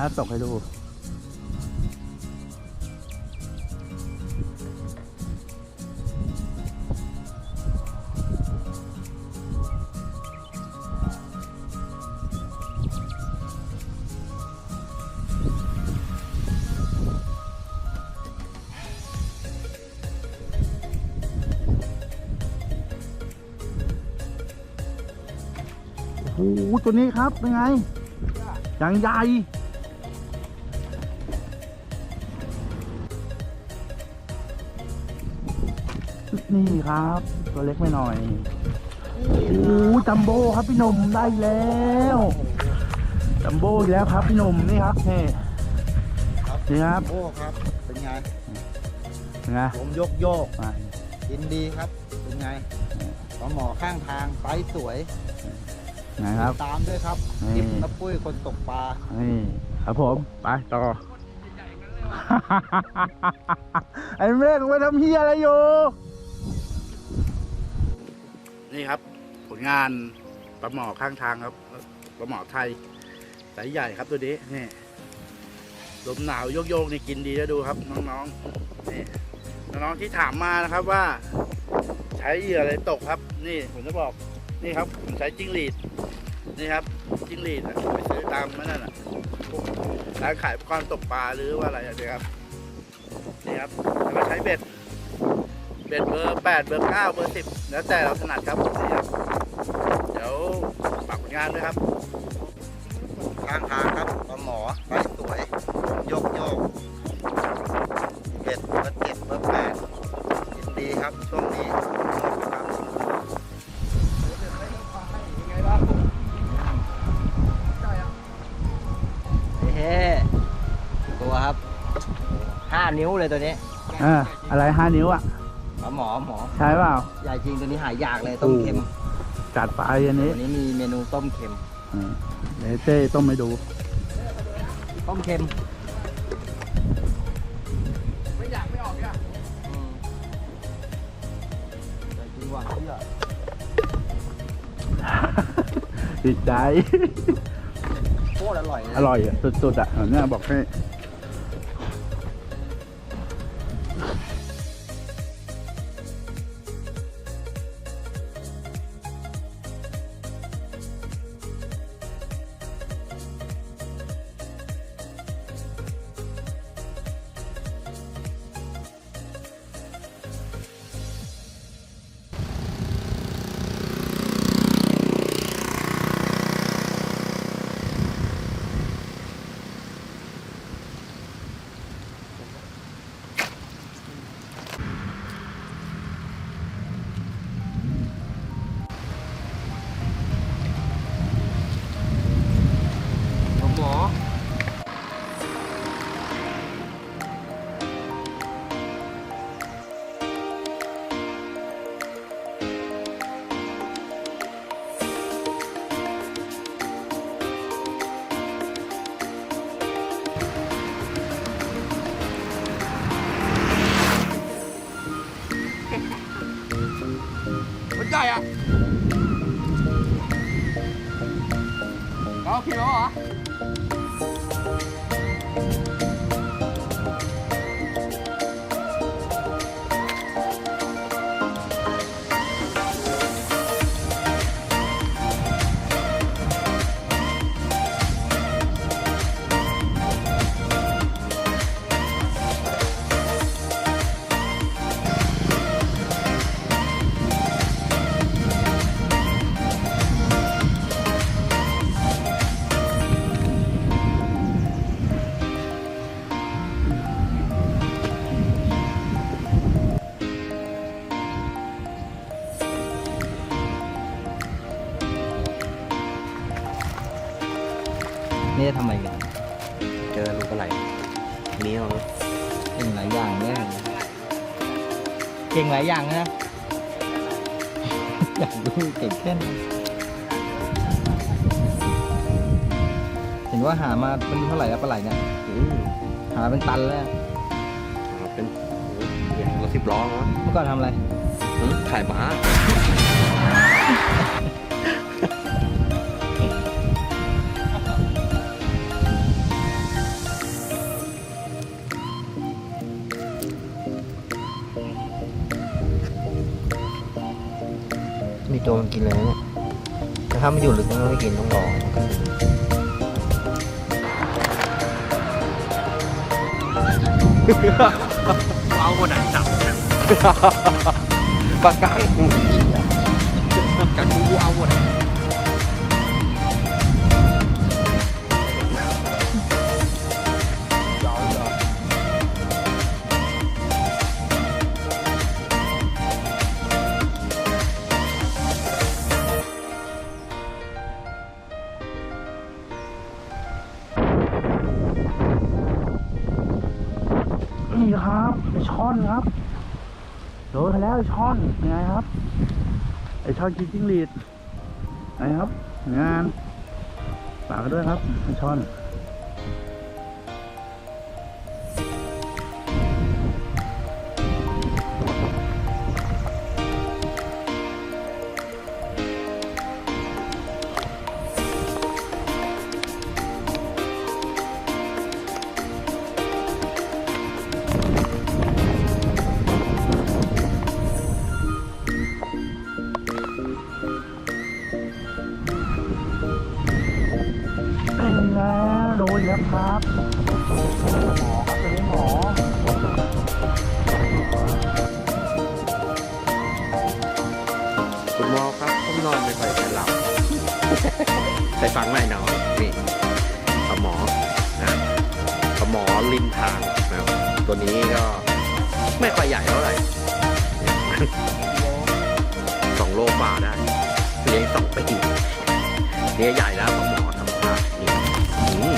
นะตกให้ดู โอ้โหตัวนี้ครับเป็นไงอย่างใหญ่ นี่ครับ ตัวเล็กไม่หน่อยโอ้โหจัมโบ้ครับพี่หนุ่มได้แล้วจัมโบ้อีกแล้วครับพี่หนุ่มนี่ครับนี่ครับนี่ครับโอ้ครับ เป็นไงเป็นไงผมยกโยกมากินดีครับ เป็นไงปลาหมอข้างทางไปสวยไงครับตามด้วยครับนี่ทิปน้ำปุ้ยคนตกปลานี่ครับผม ไปต่อไอ้เมฆไปทำเฮียอะไรอยู่ นี่ครับ ผลงานปลาหมอข้างทางครับปลาหมอไทยสายใหญ่ครับตัวนี้นี่ลมหนาวโยกๆนี่กินดีแล้วดูครับ น้องๆนี่น้องๆที่ถามมานะครับว่า ใช้เหยื่ออะไรตกครับ นี่ผมจะบอกนี่ครับผมใช้จิ้งหรีดนี่ครับจิ้งหรีดอะไปซื้อตามนั่นน่ะร้านขายอุปกรณ์ตกปลาหรือว่าอะไรอย่างเงี้ยครับนี่ครับแล้วก็ใช้เบ็ด เบ็ดเบอร์แปดเบอร์เก้าเบอร์สิบแล้วแต่เราถนัดครับนี่ครับเดี๋ยวฝากผลงานด้วยครับข้างทางครับปลาหมอไปสวยผมยกโยกเบ็ดเบอร์เจ็ดเบอร์แปดกินดีครับช่วงนี้ครับเฮ้ตัวครับห้านิ้วเลยตัวนี้อ่าอะไรห้านิ้วอะห มอหมอหมอใช่เปล่า ใหญ่จริงตัวนี้หายากเลยต้มเค็ม จัดไปอันนี้ วันนี้มีเมนูต้มเค็มอืมเดี๋ยวเต้ต้มไปดู ต้มเค็ม ไม่อยากไม่ออกเนี่ยใหญ่จริงว่ะเชื่อติดใจโคตรอร่อยเลยอร่อยอะสุดๆอะเนี่ยบอกให้ายอย่างนะ อยากดูเก่งแค่ไหนเห็นว่าหามาเป็นเท่าไหร่แล้วปลาไหลเนี่ยอืมหาเป็นตันแล้วอ่าเป็นโอ้โหรถสิบล้อเนาะเมื่อก่อนทำอะไรอืมขายหมา กินเลยนะเนี่ยแต่ถ้ามันอยู่ลึกมันก็ไม่กินต้องรอมันก็กินเอาหมดไหนจับปากกังกังกูเอาหมด ช่อนยังไงครับ ไอช่อนกินจิ้งหรีดไงครับ งานฝากกันด้วยครับไอช่อน ริมทางนะครับตัวนี้ก็ไม่ค่อยใหญ่เท่าไหร่สองโลกว่าได้เลี้ยงสองปีเนี่ยใหญ่แล้วปลาหมอธรรมชาตินี่อืม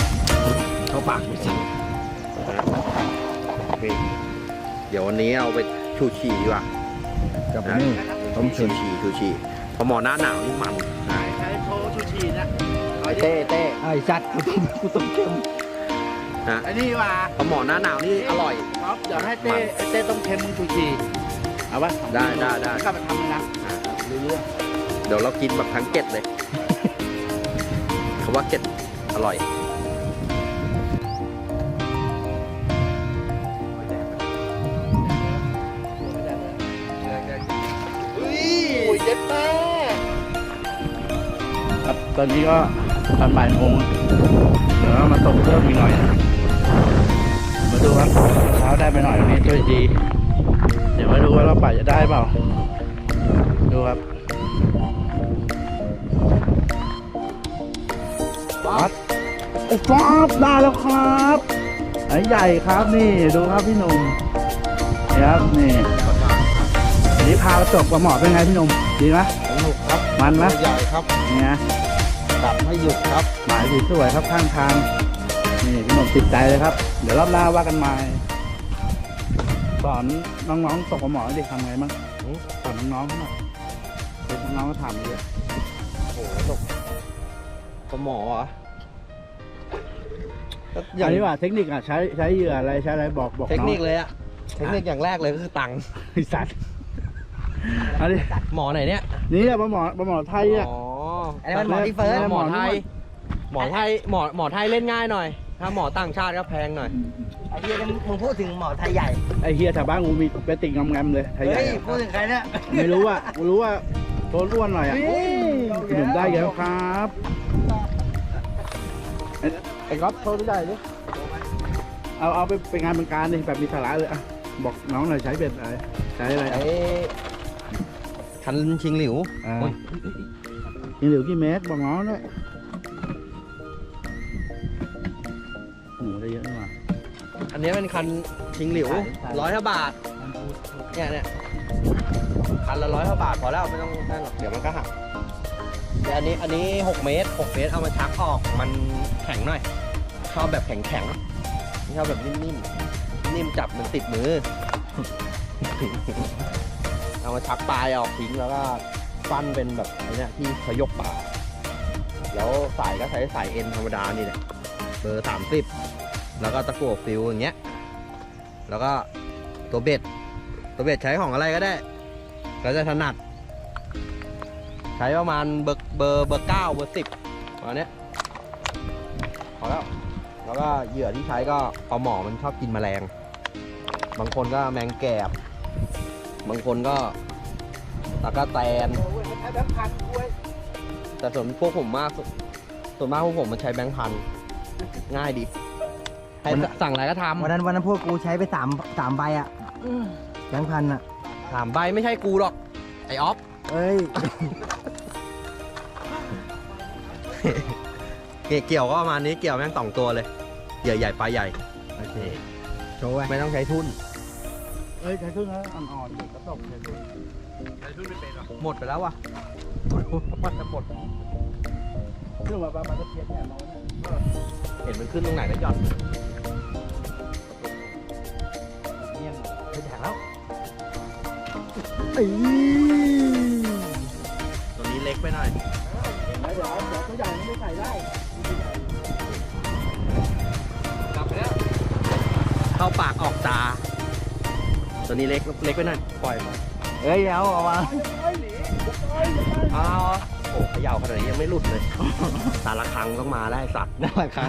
เข้าปากไปสินี่เดี๋ยววันนี้เอาไปชูชีดีกว่ากับนี่ต้มชูเค็มชีชูชีพอหมอหน้าหนาวนี่มันใช่ใช้โชว์ชูชีนะเอาดิเต้เต้ไอ้สัตว์กูต้มกูต้มเค็ม นะไอ้นี่ว่าพอหมอหน้าหนาวนี่อร่อย ครับเดี๋ยวให้เต้ไอ้เต้ต้องเค็มมึงชูชีเอาปะได้ได้ได้ กลับมาทำนะเรื่อยเดี๋ยวเรากินแบบทั้งเกล็ดเลย เขาว่าเกล็ดอร่อยๆอุ้ยเจ็ดแม่ครับตอนนี้ก็ตอนบ่ายโมงเดี๋ยวเรามาตกเพิ่มอีกหน่อยมา ดูครับเช้าได้ไปหน่อยวันนี้ช่วยดี เดี๋ยวมาดูว่าเราป่าจะได้เปล่า ดูครับวัดโอ้ครับได้แล้วครับไอ้ใหญ่ครับนี่ดูครับพี่หนุ่มนี่ครับนี่วันนี้พาไปตกปลาหมอเป็นไงพี่หนุ่มดีไหมสนุกครับมันไหมตัวใหญ่ครับเนี่ยดับไม่หยุดครับหมายสวยๆครับข้างทาง นี่พี่หนุ่มติดใจเลยครับ เดี๋ยวรอบหน้าว่ากันใหม่สอนน้องๆตกปลาหมอเด็กทำไงบ้างสอนน้องๆเขาหน่อยเด็กน้องๆก็ถามเยอะโอ้โหตกปลาหมอเหรออย่างนี้ว่าเทคนิคอะใช้ใช้เหยื่ออะไรใช้อะไรบอกบอกเทคนิคน้องเลยอะเทคนิคอย่างแรกเลยก็คือตังค์ไอ้สัตว์อันนี้หมอไหนเนี่ยนี่แหละปลาหมอปลาหมอไทยอะอ๋ออันนี้มันหมอที่เฟิร์สหมอไทยหมอไทยหมอหมอไทยเล่นง่ายหน่อย ถ้าหมอต่างชาติก็แพงหน่อย ไอ้เหี้ยนี่มึงพูดถึงหมอไทยใหญ่ ไอเฮียแถวบ้านกูมีเปติกงอมๆเลยไทยใหญ่เฮ้ย อะพูดถึงใครเนี่ยไม่รู้อะกูรู้ว่าโตอ้วนหน่อยอะหนุ่มได้เยอะครับไอ้ไอ้ก๊อฟโทรได้ดิเอาเอาไปไปงานเป็นการดิแบบมีสาระเลยอะบอกน้องหน่อยใช้เบ็ดอะไรใช้อะไรไอ้คันชิงหลิวอ่าโอ้ย ยิงเหลือกี่เมตรบอกน้องด้วย นนี้เป็นคันชิงหลิวใช่ใช่ร้อยห้าบาท เนี่ยเนี่ยคันละร้อยห้าบาทพอแล้วไม่ต้องนั่นหรอกเดี๋ยวมันก็หักแต่อันนี้อันนี้หกเมตรหกเมตรเอามาชักออกมันแข็งหน่อยชอบแบบแข็งแข็งๆไม่ชอบแบบนิ่มๆนิ่มจับมันติดมือ เอามาชักปลายออกทิ้งแล้วก็ฟันเป็นแบบไอ้เนี่ยที่เขายกปลาแล้วสายก็ใช้สายเอ็นธรรมดานี่แหละเบอร์สามสิบ แล้วก็ตะกั่วฟิวอย่างเงี้ย แล้วก็ตัวเบ็ด ตัวเบ็ดใช้ของอะไรก็ได้ก็จะถนัด ใช้ประมาณเบอร์เบอร์เบอร์เก้าเบอร์สิบประมาณเนี้ยพอแล้ว แล้วก็เหยื่อที่ใช้ก็ปลาหมอมันชอบกินแมลง บางคนก็แมงแกบบางคนก็ตะกะแตนแต่ส่วนพวกผมมากส่วนมากพวกผมมันใช้แบงค์พันง่ายดี ให้สั่งอะไรก็ทวันนั้นวันนั้นพวกกูใช้ไปสามสามใบอะแบงค์พันอะำถามใบไม่ใช่กูหรอก ไอออฟเอ้ยเกี่ยวเกี่ยวก็ประมาณนี้เกี่ยวแม่งสองตัวเลยเหยื่อใหญ่ปลาใหญ่ โอเค โชว์ไว้ไม่ต้องใช้ทุนเอ้ยใช้ทุ่นนะอ่อนๆเด็กกระตกใช้ทุ่นใช้ทุ่นไม่เป็นหรอหมดไปแล้ววะมันจะหมดเรื่องมาปลาปลาตะเพียนเนี่ยมองเนี่ยเห็นมันขึ้นตรงไหนก็หย่อน แดกแล้วตัวนี้เล็กไปหน่อยเห็นไหมเดี๋ยวเดี๋ยวตัวใหญ่มันไม่ใส่ได้กลับไปแล้วเข้าปากออกตา ตัวนี้เล็กเล็กไปหน่อยปล่อยมาเอ้ยเอาเอามาอ้าวโอ้เขย่าขนาดนี้ยังไม่หลุดเลย ตาละครังต้องมาได้สัตว์ได้ครั้ง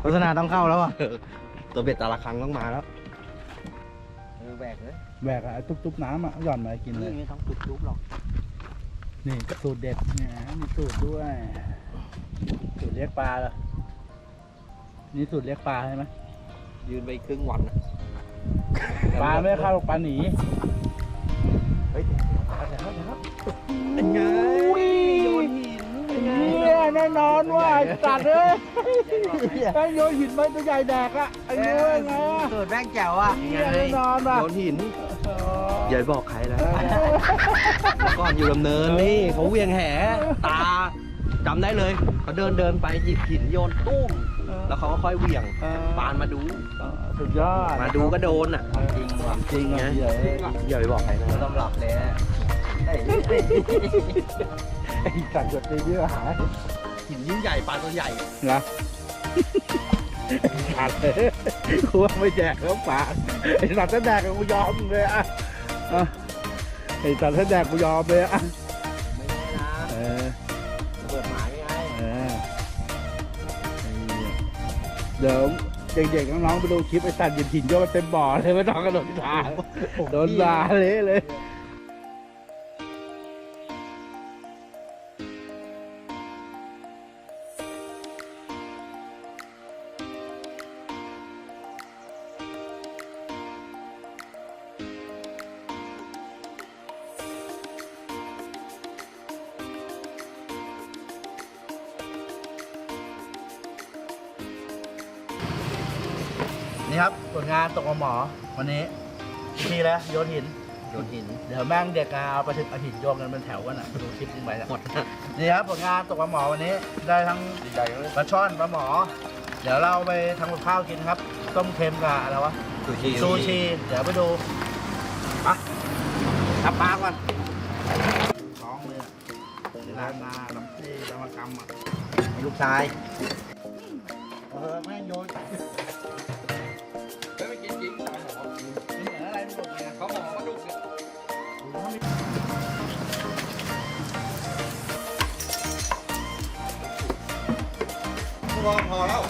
โฆษณาต้องเข้าแล้วอะตัวเบ็ดตาละครังต้องมาแล้วเออแบ กเลยแบกอะตุ๊บๆน้ำอะหย่อนมากินเลย ไม่ต้องตุบทุบหรอกนี่สูตรเด็ดเนี่ยมีสูตรด้วย สูตรเรียกปลาเหรอนี่สูตรเรียกปลาใช่ไหมยืนไปครึ่งวันนะปลาไม่เข้าหรอกปลาหนีเฮ้ยเป็นไงโยนหิน เนี่ยแน่นอนว่าไอ้สัตว์เอ้ยแม่งโยนหินไม่ตัวใหญ่แดกอะไอ้เนื้อไงอะสูตรแม่งแจ๋วอะเหี้ยแน่นอนว่ะโยนหินอย่าบอกใครนะเมื่อก่อนอยู่ดำเนินนี่เขาเวียงแหตาจำได้เลยเขาเดินเดินไปหยิบหินโยนตุ้มแล้วเขาก็ค่อยเหวี่ยงเออปานมาดูเออสุดยอดมาดูก็โดนอะจริงว่ะจริงอะเหี้ยเอ้ยอย่าไปบอกใครนะต้องหลับเลยนะเฮ้ย ไอ้สัตว์หยดตีเยอะหายหินยิ่งใหญ่ปลาตัวใหญ่นะขาดเลยกูว่าไม่แจกแล้วปากไอ้สัตว์ถ้าแดกกูยอมเลยอะอะไอ้สัตว์ถ้าแดกกูยอมเลยอะไม่ใช่นะเออเปิดหมายไงเออไอ้เหี้ยเดี๋ยวเด็กๆน้องๆไปดูคลิปไอ้สัตว์หยิบหินโยนเต็มบ่อเลยไม่ต้องกระโดดทางโดนด่าเละเลย ตกกับหมอ วันนี้ทีแล้วโยนหิน โยนหิน เดี๋ยวแม่งเด็กอะเอาไปถึงเอาหินโยนกันเป็นแถวกันอะดูคลิปนี้ไปนะหมดนี่ครับผลงานตกปลาหมอวันนี้ ได้ทั้งดีใจเลยปลาช่อนปลาหมอ เดี๋ยวเราไปทำกับข้าวกินครับ ต้มเค็มกับอะไรวะซูชิซูชิเดี๋ยวไปดูไปทับปลาก่อนท้องเลยอะเดี๋ยวนานาลำที่กรรมกรรมอะลูกชาย เออแม่งโยน พอพอแล้ว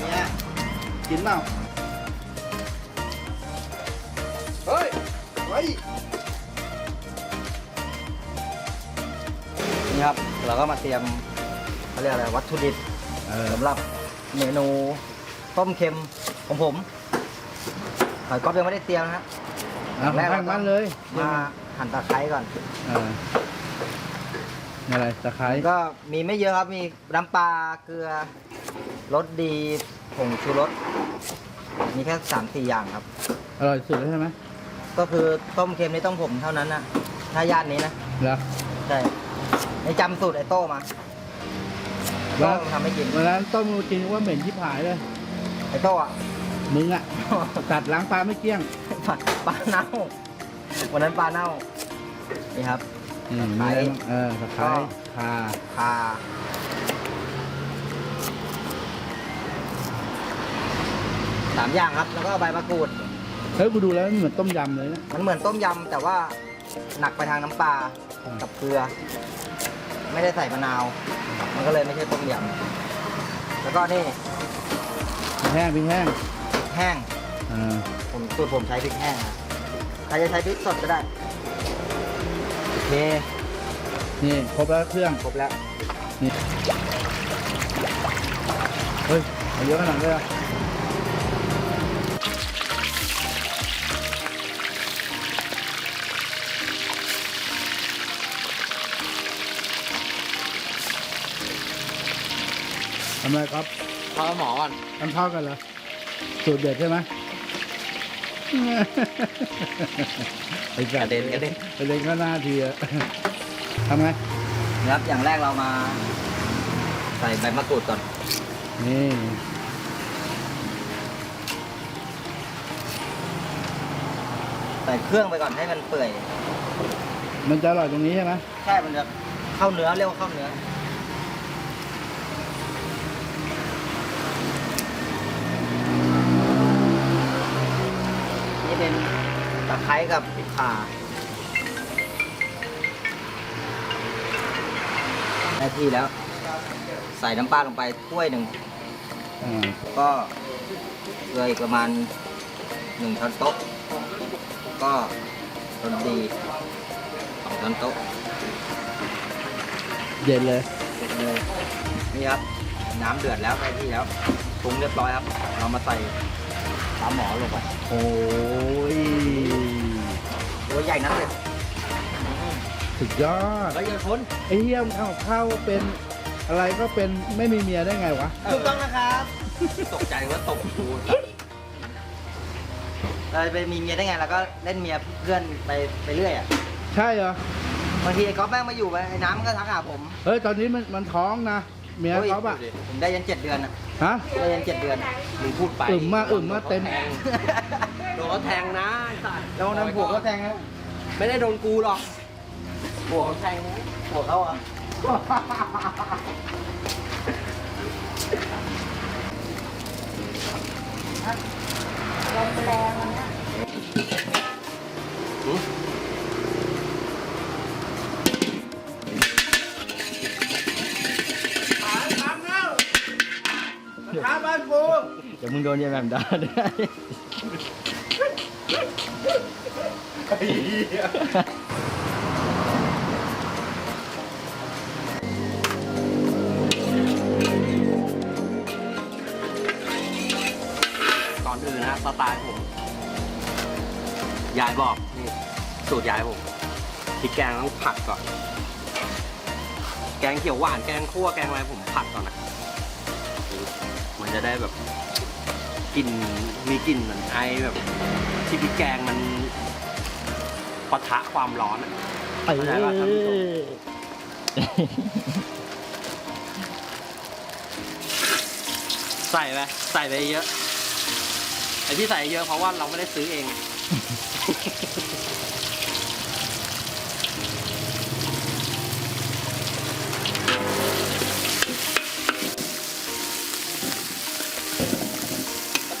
เนี่ยกินเปล่าเฮ้ยเฮ้ยนี่ครับ เราก็มาเตรียมเขาเรียกอะไรวัตถุดิบเออสำหรับเมนูต้มเค็มของผมหอยก๊อฟยังไม่ได้เตรียมนะฮะเอาแรกมันเลยมาหั่นตะไคร้ก่อนเอออะไรตะไคร้ก็มีไม่เยอะครับมีน้ำปลาเกลือรสดีผงชูรสมีแค่สามสี่อย่างครับ อร่อยสุดแล้วใช่ไหมก็คือต้มเค็มนี่ต้องผมเท่านั้นนะถ้าย่านนี้นะแล้วใช่ไอ้จำสูตรไอ้โต้มาแล้โต้วมันทำให้กินวันนั้นต้มกูกินว่าเหม็นที่ผายเลย ไอ้โต้อะมึงอะตัดล้างปลาไม่เกลี้ยงปลาปลาเน่าวันนั้นปลาเน่านี่ครับ อืมตะไคร้มีอะไรบ้างเออตะไคร้ก็ข่าคาสามอย่างครับ แล้วก็ใบมะกรูด เฮ้ยกูดูแล้วมันเหมือนต้มยำเลยนะ มันเหมือนต้มยำแต่ว่าหนักไปทางน้ำปลาอืม กับเกลือ ไม่ได้ใส่มะนาว มันก็เลยไม่ใช่ต้มยำแล้วก็นี่พริกแห้งพริกแห้งพริกแห้งเออผมสูตรผมใช้พริกแห้งนะใครจะใช้พริกสดก็ได้โอ เคนี่ครบแล้วเครื่องครบแล้วเฮ้ยเอาเยอะขนาดนั้นเลยเหรอทำไมครับพอหมอก่อนทำเท่ากันเหรอสูตรเด็ดใช่ไหมไอ้ กระเด็นกระเด็น กระเด็นก็หน้าทีอะทำไง นะครับอย่างแรกเรามาใส่ใบมะกรูดก่อนนี่ใส่เครื่องไปก่อนให้มันเปื่อย มันจะอร่อยตรงนี้ใช่ไหม ใช่มันจะเข้าเนื้อเรียกว่าเข้าเนื้อ ไคร้กับข่าได้ที่แล้ว ใส่น้ำปลาลงไปถ้วยหนึ่งอ่าก็เกลืออีกประมาณหนึ่งช้อนโต๊ะ ก็รสดีสองช้อนโต๊ะเด็ดเลย เสร็จเลยนี่ครับ น้ำเดือดแล้วได้ที่แล้วปรุงเรียบร้อยครับ เรามาใส่ปลาหมอลงไป โอ้ย ตัวใหญ่นักเลยสุดยอดแล้วยังพ้นไอ้เหี้ยมข้าวข้าวเป็นอะไรก็เป็นไม่มีเมียได้ไงวะ ถูกต้องนะครับ ตกใจว่าตกกูเราไปมีเมียได้ไงเราก็เล่นเมียเพื่อนไปไปเรื่อยอะใช่เหรอบางทีไอ้ก๊อฟแม่งมาอยู่ไปไอ้น้ำก็ทักหาผมเฮ้ยตอนนี้มันมันท้องนะเมียเขาปะผมได้ยันเจ็ดเดือนอะฮะได้ยันเจ็ดเดือนมึงพูดไปอึมมากอึมมากเต็ม โดนเขาแทงนะไอ้สัตว์แล้ววันนั้นผัวก็แทงนะไม่ได้โดนกูหรอกผัวเขาแทงนะผัวเขาอะข้าบ้านกูเดี๋ยวมึงโดนยายแหม่มด่าด้วย ก่อนอื่นนะสไตล์ผม ยายบอกนี่สูตรยายผมพริกแกงต้องผัดก่อน แกงเขียวหวานแกงคั่วแกงอะไรผมผัดก่อนนะมันจะได้แบบกลิ่นมีกลิ่นเหมือนไอแบบที่พริกแกงมัน ปะทะความร้อนอะเข้าใจป่ะท่านผู้ชมใส่ไปใส่ไปเยอะไอที่ใส่เยอะเพราะว่าเราไม่ได้ซื้อเอง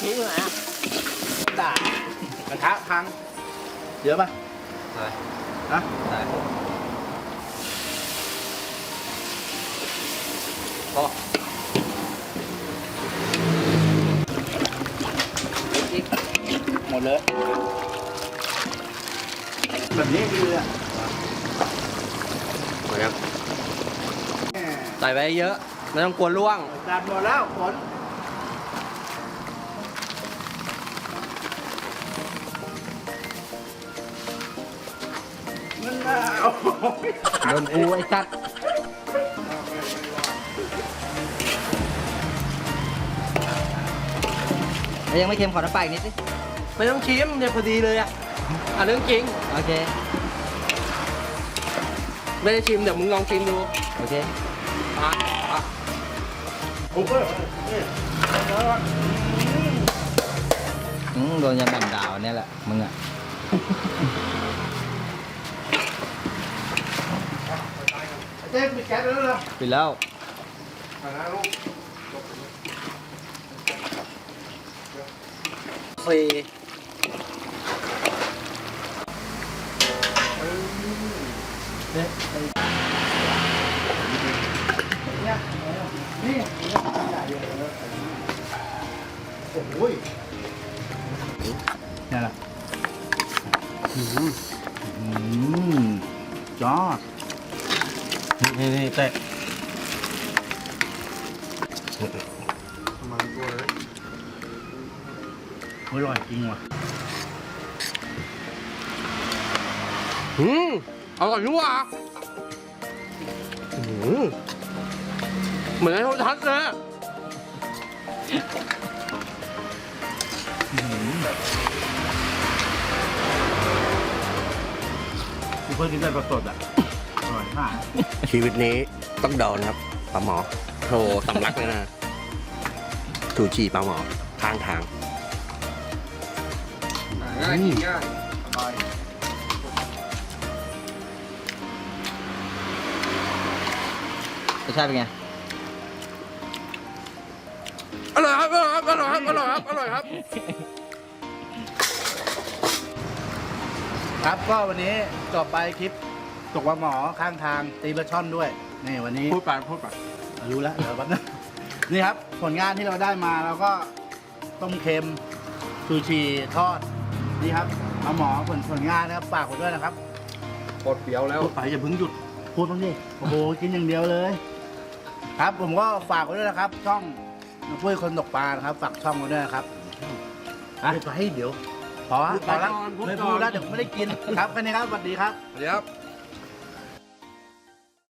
นี่อยู่ไหนอะด่ากระทะพังเยอะปะ ใช่ฮะใช่พอหมดเลยแบบนี้ดีเลยอะหมดยังใส่ไปเยอะ ไม่ต้องกลัวล่วงจัดหมดแล้วผลมัน โดนกูไอ้สัตว์แล้วยังไม่เค็มขอน้ำปลาอีกนิดสิไม่ต้องชิมเนี่ยพอดีเลยอะอันเรื่องจริง โอเค ไม่ได้ชิมเดี๋ยวมึงลองชิมดูโอเค อะอะผมก็นี่อืมโดนยายแหม่มด่าวันนี้แหละ มึงอะ เจ๊ปิดแก๊สแล้วเหรอปิดแล้วฟรีนี่โอ้ยนี่แหละอืมอืมยอด นี่นี่เตะประมาณตัวเลยอร่อยจริงว่ะอืมอร่อยนี่ว่าอืมเหมือนในโทรทัศน์เลยอะกูเพิ่งกินได้สดอะ ชีวิตนี้ต้องโดนครับปลาหมอโทรสำลักเลยนะถูชีปลาหมอข้างทางง่ายกินง่ายสบายรสชาติเป็นไง อร่อยครับอร่อยครับอร่อยครับอร่อยครับอร่อยครับครับก็วันนี้ต่อไปคลิป ตกปลาหมอข้างทางตีปลาช่อนด้วยนี่วันนี้ พูดไปพูดไปรู้แล้วเดี๋ยวแป๊บนึงนี่ครับ ผลงานที่เราได้มาเราก็ต้มเค็มซูชิทอดนี่ครับปลาหมอผลผลงานนะครับฝากผมด้วยนะครับโคตรเปรี้ยวแล้ว พูดไปอย่าเพิ่งหยุดพูดบ้างดิโอ้โหกินอย่างเดียวเลย ครับผมก็ฝากไว้ด้วยนะครับ ช่องน้องปุ้ยคนตกปลานะครับฝากช่องไว้ด้วยนะครับอะไปเดี๋ยวพอพูดพอแล้วก่อนพูดก่อน ไม่พูดแล้วเดี๋ยวไม่ได้กินครับแค่นี้ครับสวัสดีครับ เดี๋ยว